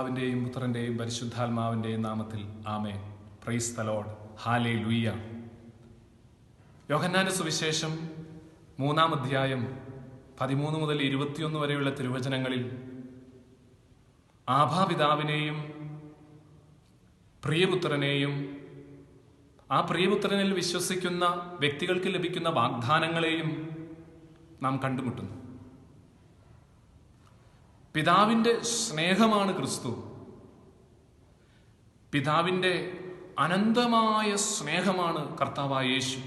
പിതാവിന്റെയും പുത്രന്റെയും പരിശുദ്ധാത്മാവിന്റെയും നാമത്തിൽ ആമേ പ്രൈസ് തലോഡ് ഹാലേ ലുയ്യ യോഹന്നാന്റെ സുവിശേഷം മൂന്നാം അധ്യായം പതിമൂന്ന് മുതൽ ഇരുപത്തിയൊന്ന് വരെയുള്ള തിരുവചനങ്ങളിൽ ആഭാപിതാവിനെയും പ്രിയപുത്രനെയും ആ പ്രിയപുത്രനിൽ വിശ്വസിക്കുന്ന വ്യക്തികൾക്ക് ലഭിക്കുന്ന വാഗ്ദാനങ്ങളെയും നാം കണ്ടുമുട്ടുന്നു. പിതാവിന്റെ സ്നേഹമാണ് ക്രിസ്തു. പിതാവിന്റെ അനന്തമായ സ്നേഹമാണ് കർത്താവായ യേശു.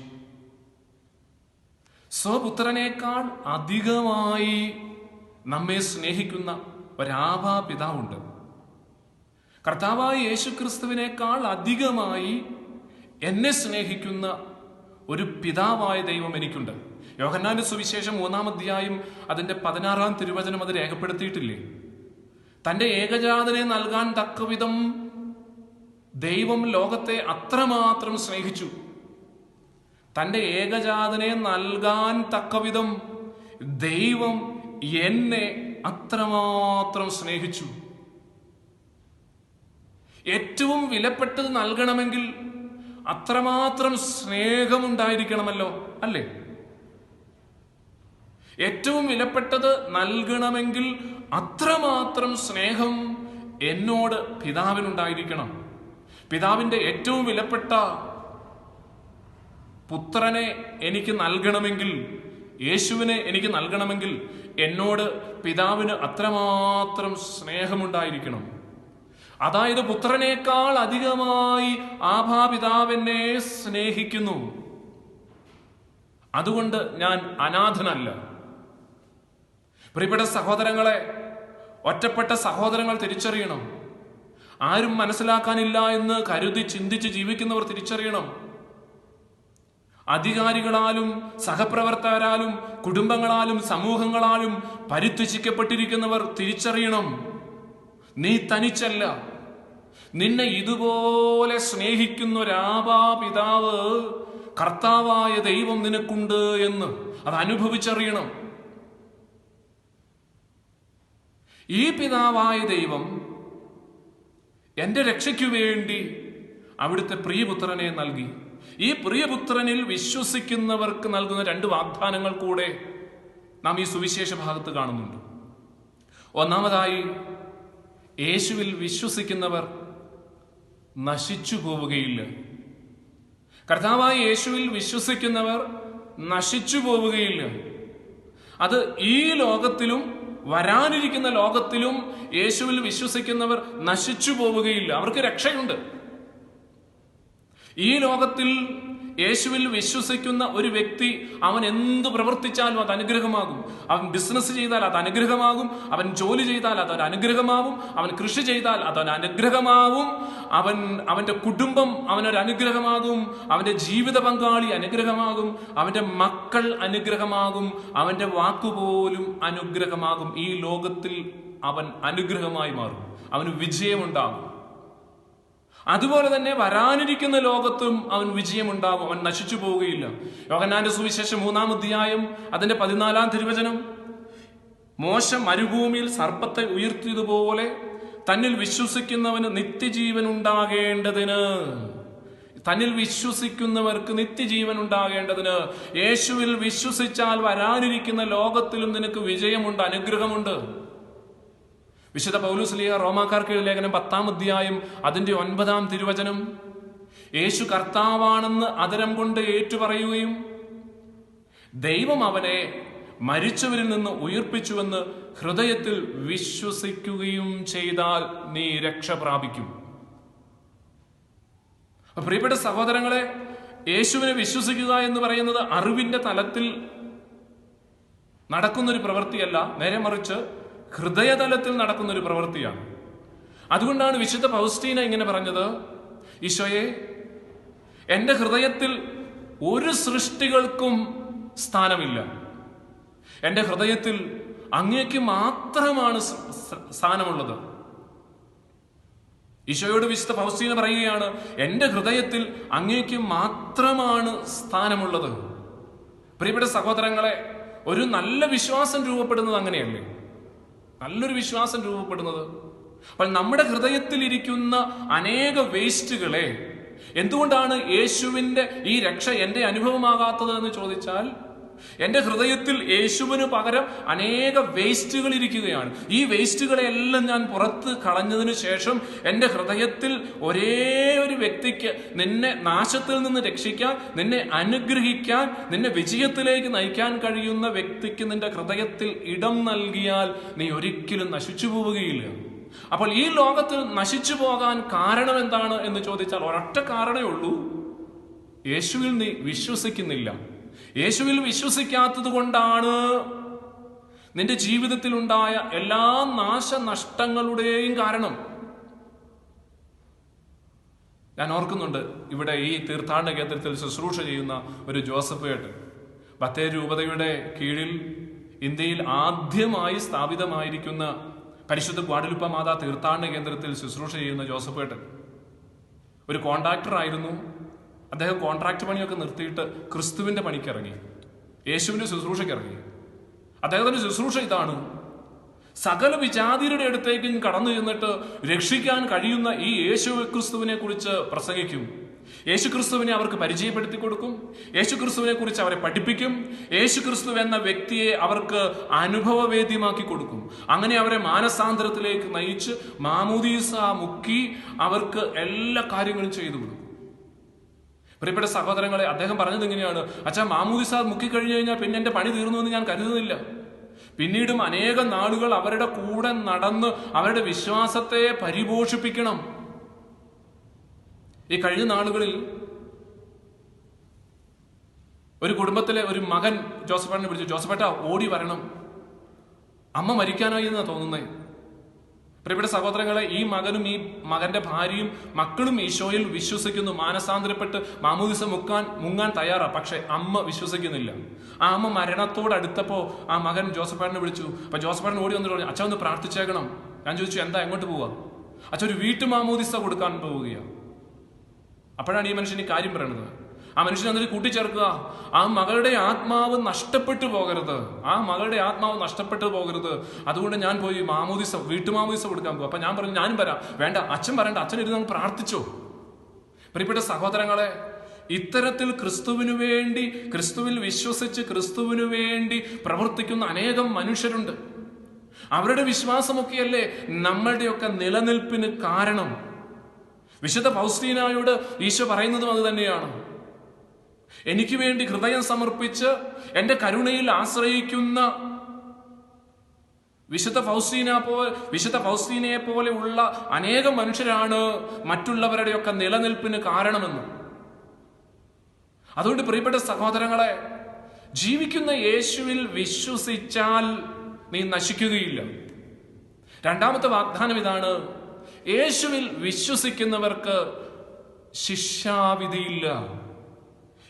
സ്വപുത്രനേക്കാൾ അധികമായി നമ്മെ സ്നേഹിക്കുന്ന ഒരാഭാ പിതാവുണ്ട്. കർത്താവായ യേശു ക്രിസ്തുവിനേക്കാൾ അധികമായി എന്നെ സ്നേഹിക്കുന്ന ഒരു പിതാവായ ദൈവം എനിക്കുണ്ട്. യോഹന്നാന്റെ സുവിശേഷം മൂന്നാം അധ്യായം അതിന്റെ പതിനാറാം തിരുവചനം അത് രേഖപ്പെടുത്തിയിട്ടില്ലേ? തന്റെ ഏകജാതനെ നൽകാൻ തക്കവിധം ദൈവം ലോകത്തെ അത്രമാത്രം സ്നേഹിച്ചു. തന്റെ ഏകജാതനെ നൽകാൻ തക്കവിധം ദൈവം എന്നെ അത്രമാത്രം സ്നേഹിച്ചു. ഏറ്റവും വിലപ്പെട്ടത് നൽകണമെങ്കിൽ അത്രമാത്രം സ്നേഹമുണ്ടായിരിക്കണമല്ലോ അല്ലേ? ഏറ്റവും വിലപ്പെട്ടത് നൽകണമെങ്കിൽ അത്രമാത്രം സ്നേഹം എന്നോട് പിതാവിനുണ്ടായിരിക്കണം. പിതാവിന്റെ ഏറ്റവും വിലപ്പെട്ട പുത്രനെ എനിക്ക് നൽകണമെങ്കിൽ യേശുവിനെ എനിക്ക് നൽകണമെങ്കിൽ എന്നോട് പിതാവിന് അത്രമാത്രം സ്നേഹമുണ്ടായിരിക്കണം. അതായത് പുത്രനേക്കാൾ അധികമായി ആഭാ പിതാവിനെ സ്നേഹിക്കുന്നു. അതുകൊണ്ട് ഞാൻ അനാഥനല്ല. പ്രിയപ്പെട്ട സഹോദരങ്ങളെ ഒറ്റപ്പെട്ട സഹോദരങ്ങൾ തിരിച്ചറിയണം. ആരും മനസ്സിലാക്കാനില്ല എന്ന് കരുതി ചിന്തിച്ച് ജീവിക്കുന്നവർ തിരിച്ചറിയണം. അധികാരികളാലും സഹപ്രവർത്തകരാലും കുടുംബങ്ങളാലും സമൂഹങ്ങളാലും പരിത്യജിക്കപ്പെട്ടിരിക്കുന്നവർ തിരിച്ചറിയണം. നീ തനിച്ചല്ല. നിന്നെ ഇതുപോലെ സ്നേഹിക്കുന്ന ഒരാപാ പിതാവ് കർത്താവായ ദൈവം നിനക്കുണ്ട് എന്ന് അത് അനുഭവിച്ചറിയണം. ഈ പിതാവായ ദൈവം എന്റെ രക്ഷയ്ക്കു വേണ്ടി അവിടുത്തെ പ്രിയപുത്രനെ നൽകി. ഈ പ്രിയപുത്രനിൽ വിശ്വസിക്കുന്നവർക്ക് നൽകുന്ന രണ്ട് വാഗ്ദാനങ്ങൾ കൂടെ നാം ഈ സുവിശേഷ ഭാഗത്ത് കാണുന്നുണ്ട്. ഒന്നാമതായി യേശുവിൽ വിശ്വസിക്കുന്നവർ നശിച്ചു പോവുകയില്ല. കർത്താവായ യേശുവിൽ വിശ്വസിക്കുന്നവർ നശിച്ചു പോവുകയില്ല. അത് ഈ ലോകത്തിലും വരാനിരിക്കുന്ന ലോകത്തിലും യേശുവിൽ വിശ്വസിക്കുന്നവർ നശിച്ചു പോവുകയില്ല. അവർക്ക് രക്ഷയുണ്ട്. ഈ ലോകത്തിൽ യേശുവിൽ വിശ്വസിക്കുന്ന ഒരു വ്യക്തി അവൻ എന്ത് പ്രവർത്തിച്ചാലും അത് അനുഗ്രഹമാകും. അവൻ ബിസിനസ് ചെയ്താൽ അത് അനുഗ്രഹമാകും. അവൻ ജോലി ചെയ്താൽ അത് അനുഗ്രഹമാവും അവൻ കൃഷി ചെയ്താൽ അത് അനുഗ്രഹമാവും അവൻ അവന്റെ കുടുംബം അവനൊരു അനുഗ്രഹമാകും. അവന്റെ ജീവിത പങ്കാളി അനുഗ്രഹമാകും. അവന്റെ മക്കൾ അനുഗ്രഹമാകും. അവന്റെ വാക്കുപോലും അനുഗ്രഹമാകും. ഈ ലോകത്തിൽ അവൻ അനുഗ്രഹമായി മാറും. അവന് വിജയമുണ്ടാകും. അതുപോലെ തന്നെ വരാനിരിക്കുന്ന ലോകത്തും അവൻ വിജയമുണ്ടാകും അവൻ നശിച്ചു പോവുകയില്ല. യോഹന്നാന്റെ സുവിശേഷം മൂന്നാം അധ്യായം അതിന്റെ പതിനാലാം തിരുവചനം. മോശം മരുഭൂമിയിൽ സർപ്പത്തെ ഉയർത്തിയതുപോലെ തന്നിൽ വിശ്വസിക്കുന്നവന് നിത്യജീവൻ ഉണ്ടാകേണ്ടതിന്. തന്നിൽ വിശ്വസിക്കുന്നവർക്ക് നിത്യജീവൻ ഉണ്ടാകേണ്ടതിന്. യേശുവിൽ വിശ്വസിച്ചാൽ വരാനിരിക്കുന്ന ലോകത്തിലും നിനക്ക് വിജയമുണ്ട് അനുഗ്രഹമുണ്ട്. വിശുദ്ധ പൗലുസ്ലിയ റോമാക്കാർക്ക് ലേഖനം പത്താം അധ്യായം അതിന്റെ ഒൻപതാം തിരുവചനം. യേശു കർത്താവാണെന്ന് അതരം കൊണ്ട് ഏറ്റുപറയുകയും ദൈവം അവനെ മരിച്ചവരിൽ നിന്ന് ഉയർപ്പിച്ചുവെന്ന് ഹൃദയത്തിൽ വിശ്വസിക്കുകയും ചെയ്താൽ നീ രക്ഷ പ്രാപിക്കും. പ്രിയപ്പെട്ട സഹോദരങ്ങളെ യേശുവിനെ വിശ്വസിക്കുക എന്ന് പറയുന്നത് അറിവിന്റെ തലത്തിൽ നടക്കുന്നൊരു പ്രവൃത്തിയല്ല. നേരെ മറിച്ച് ഹൃദയതലത്തിൽ നടക്കുന്ന ഒരു പ്രവൃത്തിയാണ്. അതുകൊണ്ടാണ് വിശുദ്ധ പൗസ്റ്റീന ഇങ്ങനെ പറഞ്ഞത് ഈശോയെ എന്റെ ഹൃദയത്തിൽ ഒരു സൃഷ്ടികൾക്കും സ്ഥാനമില്ല. എന്റെ ഹൃദയത്തിൽ അങ്ങേക്ക് മാത്രമാണ് സ്ഥാനമുള്ളത്. ഈശോയോട് വിശുദ്ധ പൗസ്റ്റീന പറയുകയാണ് എന്റെ ഹൃദയത്തിൽ അങ്ങേക്ക് മാത്രമാണ് സ്ഥാനമുള്ളത്. പ്രിയപ്പെട്ട സഹോദരങ്ങളെ ഒരു നല്ല വിശ്വാസം രൂപപ്പെടുന്നത് അങ്ങനെയല്ലേ? നല്ലൊരു വിശ്വാസം രൂപപ്പെടുന്നത്. അപ്പോൾ നമ്മുടെ ഹൃദയത്തിൽ ഇരിക്കുന്ന അനേക വേസ്റ്റുകളെ എന്തുകൊണ്ടാണ് യേശുവിന്റെ ഈ രക്ഷ എന്റെ അനുഭവമാകാത്തത് എന്ന് ചോദിച്ചാൽ എന്റെ ഹൃദയത്തിൽ യേശുവിന് പകരം അനേക വേസ്റ്റുകൾ ഇരിക്കുകയാണ്. ഈ വേസ്റ്റുകളെല്ലാം ഞാൻ പുറത്ത് കളഞ്ഞതിന് ശേഷം എന്റെ ഹൃദയത്തിൽ ഒരേ ഒരു വ്യക്തിക്ക് നിന്നെ നാശത്തിൽ നിന്ന് രക്ഷിക്കാൻ നിന്നെ അനുഗ്രഹിക്കാൻ നിന്നെ വിജയത്തിലേക്ക് നയിക്കാൻ കഴിയുന്ന വ്യക്തിക്ക് നിന്റെ ഹൃദയത്തിൽ ഇടം നൽകിയാൽ നീ ഒരിക്കലും നശിച്ചു പോവുകയില്ല. അപ്പോൾ ഈ ലോകത്തിൽ നശിച്ചു പോകാൻ കാരണം എന്താണ് എന്ന് ചോദിച്ചാൽ ഒരൊറ്റ കാരണമേ ഉള്ളൂ. യേശുവിൽ നീ വിശ്വസിക്കുന്നില്ല. യേശുവിൽ വിശ്വസിക്കാത്തത് കൊണ്ടാണ് നിന്റെ ജീവിതത്തിൽ ഉണ്ടായ എല്ലാ നാശനഷ്ടങ്ങളുടെയും കാരണം. ഞാൻ ഓർക്കുന്നുണ്ട് ഇവിടെ ഈ തീർത്ഥാടന കേന്ദ്രത്തിൽ ശുശ്രൂഷ ചെയ്യുന്ന ഒരു ജോസഫ് ഏട്ട് ബത്തേ രൂപതയുടെ കീഴിൽ ഇന്ത്യയിൽ ആദ്യമായി സ്ഥാപിതമായിരിക്കുന്ന പരിശുദ്ധ ഗ്വാഡലുപ്പ മാതാ തീർത്ഥാടന കേന്ദ്രത്തിൽ ശുശ്രൂഷ ചെയ്യുന്ന ജോസഫ് ഏട്ടൻ. ഒരു കോൺട്രാക്ടർ ആയിരുന്നു അദ്ദേഹം കോൺട്രാക്ട് പണിയൊക്കെ നിർത്തിയിട്ട് ക്രിസ്തുവിന്റെ പണിക്ക് ഇറങ്ങി. യേശുവിന്റെ ശുശ്രൂഷയ്ക്ക് ഇറങ്ങി. അദ്ദേഹത്തിന്റെ ശുശ്രൂഷ ഇതാണ്. സകല വിജാതിയുടെ അടുത്തേക്കും കടന്നു ചെന്നിട്ട് രക്ഷിക്കാൻ കഴിയുന്ന ഈ യേശു ക്രിസ്തുവിനെ കുറിച്ച് പ്രസംഗിക്കും. യേശു ക്രിസ്തുവിനെ അവർക്ക് പരിചയപ്പെടുത്തി കൊടുക്കും. യേശു ക്രിസ്തുവിനെ കുറിച്ച് അവരെ പഠിപ്പിക്കും. യേശു ക്രിസ്തു എന്ന വ്യക്തിയെ അവർക്ക് അനുഭവവേദ്യമാക്കി കൊടുക്കും. അങ്ങനെ അവരെ മാനസാന്തരത്തിലേക്ക് നയിച്ച് മാമുദീസ മുക്കി അവർക്ക് എല്ലാ കാര്യങ്ങളും ചെയ്തു കൊടുക്കും പ്രിയപ്പെട്ട സഹോദരങ്ങളെ അദ്ദേഹം പറഞ്ഞത് എങ്ങനെയാണ് അച്ഛാ മാമൂദിസ മുക്കിക്കഴിഞ്ഞു കഴിഞ്ഞാൽ പിന്നെ എന്റെ പണി തീർന്നു എന്ന് ഞാൻ കരുതുന്നില്ല. പിന്നീടും അനേകം നാളുകൾ അവരുടെ കൂടെ നടന്ന് അവരുടെ വിശ്വാസത്തെ പരിപോഷിപ്പിക്കണം. ഈ കഴിഞ്ഞ നാളുകളിൽ ഒരു കുടുംബത്തിലെ ഒരു മകൻ ജോസഫേട്ടനെ വിളിച്ചു ജോസഫേട്ട ഓടി വരണം. അമ്മ മരിക്കാനായി എന്നാ തോന്നുന്നേ? പ്രിയപ്പെട്ട സഹോദരങ്ങളെ ഈ മകനും ഈ മകന്റെ ഭാര്യയും മക്കളും ഈശോയിൽ വിശ്വസിക്കുന്നു. മാനസാന്തരപ്പെട്ട് മാമൂദിസ മുക്കാൻ മുങ്ങാൻ തയ്യാറാ. പക്ഷെ അമ്മ വിശ്വസിക്കുന്നില്ല. ആ അമ്മ മരണത്തോട് അടുത്തപ്പോ ആ മകൻ ജോസഫാനെ വിളിച്ചു. അപ്പൊ ജോസഫാൻ ഓടി വന്നിട്ട് പറഞ്ഞു അച്ഛൻ ഒന്ന് പ്രാർത്ഥിച്ചേക്കണം. ഞാൻ ചോദിച്ചു എന്താ എങ്ങോട്ട് പോവാ? അച്ഛൻ ഒരു വീട്ടു മാമൂദിസ കൊടുക്കാൻ പോവുകയാണ് അപ്പോഴാണ് ഈ മനുഷ്യൻ ഈ കാര്യം പറയണത്. ആ മനുഷ്യൻ അതിൽ കൂട്ടിച്ചേർക്കുക. ആ മകളുടെ ആത്മാവ് നഷ്ടപ്പെട്ടു പോകരുത്. ആ മകളുടെ ആത്മാവ് നഷ്ടപ്പെട്ടു പോകരുത്. അതുകൊണ്ട് ഞാൻ പോയി മാമോദിസ വീട്ടുമാമൂദിസ കൊടുക്കാൻ പോകും അപ്പൊ ഞാൻ പറഞ്ഞു ഞാനും വരാം. വേണ്ട അച്ഛൻ പറയണ്ട അച്ഛൻ ഇരുന്ന് പ്രാർത്ഥിച്ചോ. പ്രിയപ്പെട്ട സഹോദരങ്ങളെ ഇത്തരത്തിൽ ക്രിസ്തുവിനു വേണ്ടി ക്രിസ്തുവിൽ വിശ്വസിച്ച് ക്രിസ്തുവിനു വേണ്ടി പ്രവർത്തിക്കുന്ന അനേകം മനുഷ്യരുണ്ട്. അവരുടെ വിശ്വാസമൊക്കെയല്ലേ നമ്മളുടെയൊക്കെ നിലനിൽപ്പിന് കാരണം. വിശുദ്ധ പൗസ്തീനായോട് ഈശോ പറയുന്നതും അത് തന്നെയാണ്. എനിക്ക് വേണ്ടി ഹൃദയം സമർപ്പിച്ച് എന്റെ കരുണയിൽ ആശ്രയിക്കുന്ന വിശുദ്ധ ഫൗസ്റ്റീന പോ വിശുദ്ധ ഫൗസ്റ്റീനയെ പോലെയുള്ള അനേകം മനുഷ്യരാണ് മറ്റുള്ളവരുടെയൊക്കെ നിലനിൽപ്പിന് കാരണമെന്ന്. അതുകൊണ്ട് പ്രിയപ്പെട്ട സഹോദരങ്ങളെ ജീവിക്കുന്ന യേശുവിൽ വിശ്വസിച്ചാൽ നീ നശിക്കുകയില്ല. രണ്ടാമത്തെ വാഗ്ദാനം ഇതാണ് യേശുവിൽ വിശ്വസിക്കുന്നവർക്ക് ശിക്ഷാവിധിയില്ല.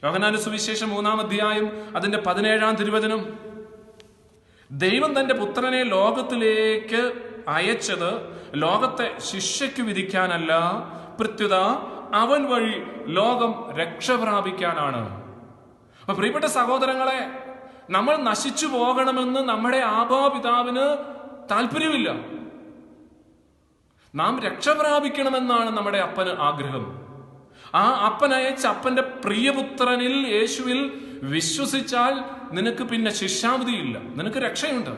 യോഗനാന സുവിശേഷം മൂന്നാം അധ്യായം അതിന്റെ പതിനേഴാം തിരുവചനം. ദൈവം തന്റെ പുത്രനെ ലോകത്തിലേക്ക് അയച്ചത് ലോകത്തെ ശിക്ഷയ്ക്ക് വിധിക്കാനല്ല പ്രത്യുത അവൻ വഴി ലോകം രക്ഷ പ്രാപിക്കാനാണ്. അപ്പൊ പ്രിയപ്പെട്ട സഹോദരങ്ങളെ നമ്മൾ നശിച്ചു പോകണമെന്ന് നമ്മുടെ ആഭാപിതാവിന് താല്പര്യമില്ല. നാം രക്ഷ പ്രാപിക്കണമെന്നാണ് നമ്മുടെ അപ്പന് ആഗ്രഹം. ആ അപ്പനയച്ച അപ്പന്റെ പ്രിയപുത്രനിൽ യേശുവിൽ വിശ്വസിച്ചാൽ നിനക്ക് പിന്നെ ശിക്ഷാവിധിയില്ല. നിനക്ക് രക്ഷയുണ്ട്.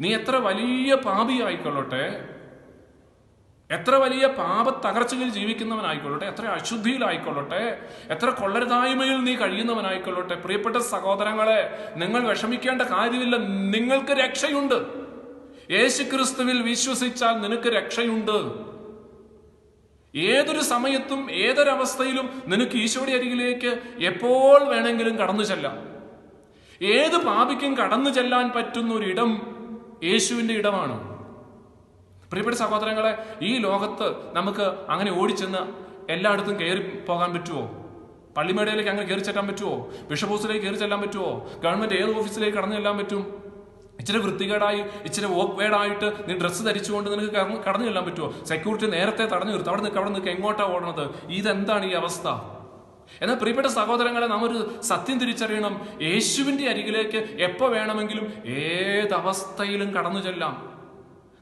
നീ എത്ര വലിയ പാപി പാപിയായിക്കൊള്ളട്ടെ. എത്ര വലിയ പാപ തകർച്ചയിൽ ജീവിക്കുന്നവനായിക്കൊള്ളട്ടെ. എത്ര അശുദ്ധിയിലായിക്കൊള്ളട്ടെ. എത്ര കൊള്ളരുതായ്മയിൽ നീ കഴിയുന്നവനായിക്കൊള്ളട്ടെ. പ്രിയപ്പെട്ട സഹോദരങ്ങളെ നിങ്ങൾ വിഷമിക്കേണ്ട കാര്യമില്ല. നിങ്ങൾക്ക് രക്ഷയുണ്ട്. യേശുക്രിസ്തുവിൽ വിശ്വസിച്ചാൽ നിനക്ക് രക്ഷയുണ്ട്. ഏതൊരു സമയത്തും ഏതൊരവസ്ഥയിലും നിനക്ക് ഈശോയുടെ അരികിലേക്ക് എപ്പോൾ വേണമെങ്കിലും കടന്നു ചെല്ലാം. ഏത് പാപിക്കും കടന്നു ചെല്ലാൻ പറ്റുന്ന ഒരു ഇടം യേശുവിന്റെ ഇടമാണ്? പ്രിയപ്പെട്ട സഹോദരങ്ങളെ ഈ ലോകത്ത് നമുക്ക് അങ്ങനെ ഓടിച്ചെന്ന് എല്ലായിടത്തും കയറി പോകാൻ പറ്റുമോ പള്ളിമേടയിലേക്ക് അങ്ങനെ കയറി ചെല്ലാൻ പറ്റുമോ ബിഷപ്പ് ഹൗസിലേക്ക് കയറി ചെല്ലാൻ പറ്റുമോ ഗവൺമെന്റ് ഏത് ഓഫീസിലേക്ക് കടന്നു ചെല്ലാൻ പറ്റും? ഇച്ചിരി വൃത്തികേടായി ഇച്ചിരി ഓക്വേഡായിട്ട് വേഡായിട്ട് നീ ഡ്രസ്സ് ധരിച്ചുകൊണ്ട് നിനക്ക് കടന്ന് ചെല്ലാൻ പറ്റുമോ സെക്യൂരിറ്റി നേരത്തെ തടഞ്ഞു നിർത്തും. അവിടെ നിൽക്ക് അവിടെ നിൽക്കുക എങ്ങോട്ടാ ഓടണത്? ഇതെന്താണ് ഈ അവസ്ഥ? എന്നാൽ പ്രിയപ്പെട്ട സഹോദരങ്ങളെ നാം ഒരു സത്യം തിരിച്ചറിയണം. യേശുവിന്റെ അരികിലേക്ക് എപ്പോൾ വേണമെങ്കിലും ഏതവസ്ഥയിലും കടന്നു ചെല്ലാം.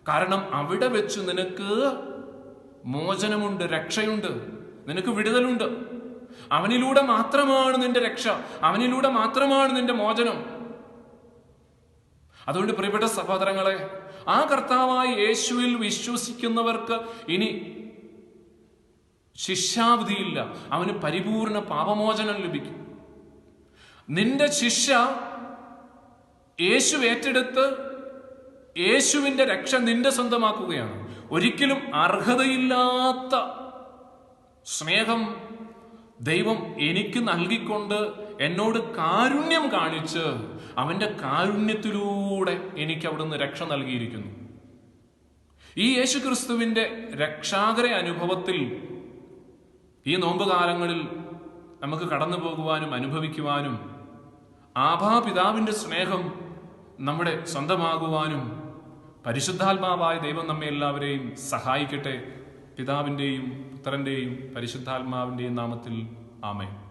കാരണം അവിടെ വെച്ച് നിനക്ക് മോചനമുണ്ട് രക്ഷയുണ്ട്. നിനക്ക് വിടുതലുണ്ട്. അവനിലൂടെ മാത്രമാണ് നിന്റെ രക്ഷ. അവനിലൂടെ മാത്രമാണ് നിന്റെ മോചനം. അതുകൊണ്ട് പ്രിയപ്പെട്ട സഹോദരങ്ങളെ ആ കർത്താവായ യേശുവിൽ വിശ്വസിക്കുന്നവർക്ക് ഇനി ശിക്ഷാവിധിയില്ല. അവന് പരിപൂർണ പാപമോചനം ലഭിക്കും. നിന്റെ ശിക്ഷ യേശു ഏറ്റെടുത്ത് യേശുവിന്റെ രക്ഷ നിന്റെ സ്വന്തമാക്കുകയാണ്. ഒരിക്കലും അർഹതയില്ലാത്ത സ്നേഹം ദൈവം എനിക്ക് നൽകിക്കൊണ്ട് എന്നോട് കാരുണ്യം കാണിച്ച് അവന്റെ കാരുണ്യത്തിലൂടെ എനിക്ക് അവിടുന്ന് രക്ഷ നൽകിയിരിക്കുന്നു. ഈ യേശു ക്രിസ്തുവിന്റെ രക്ഷാകര അനുഭവത്തിൽ ഈ നോമ്പുകാലങ്ങളിൽ നമുക്ക് കടന്നു പോകുവാനും അനുഭവിക്കുവാനും ആഭാപിതാവിന്റെ സ്നേഹം നമ്മുടെ സ്വന്തമാകുവാനും പരിശുദ്ധാത്മാവായ ദൈവം നമ്മെ എല്ലാവരെയും സഹായിക്കട്ടെ. പിതാവിന്റെയും പുത്രന്റെയും പരിശുദ്ധാത്മാവിന്റെയും നാമത്തിൽ ആമേ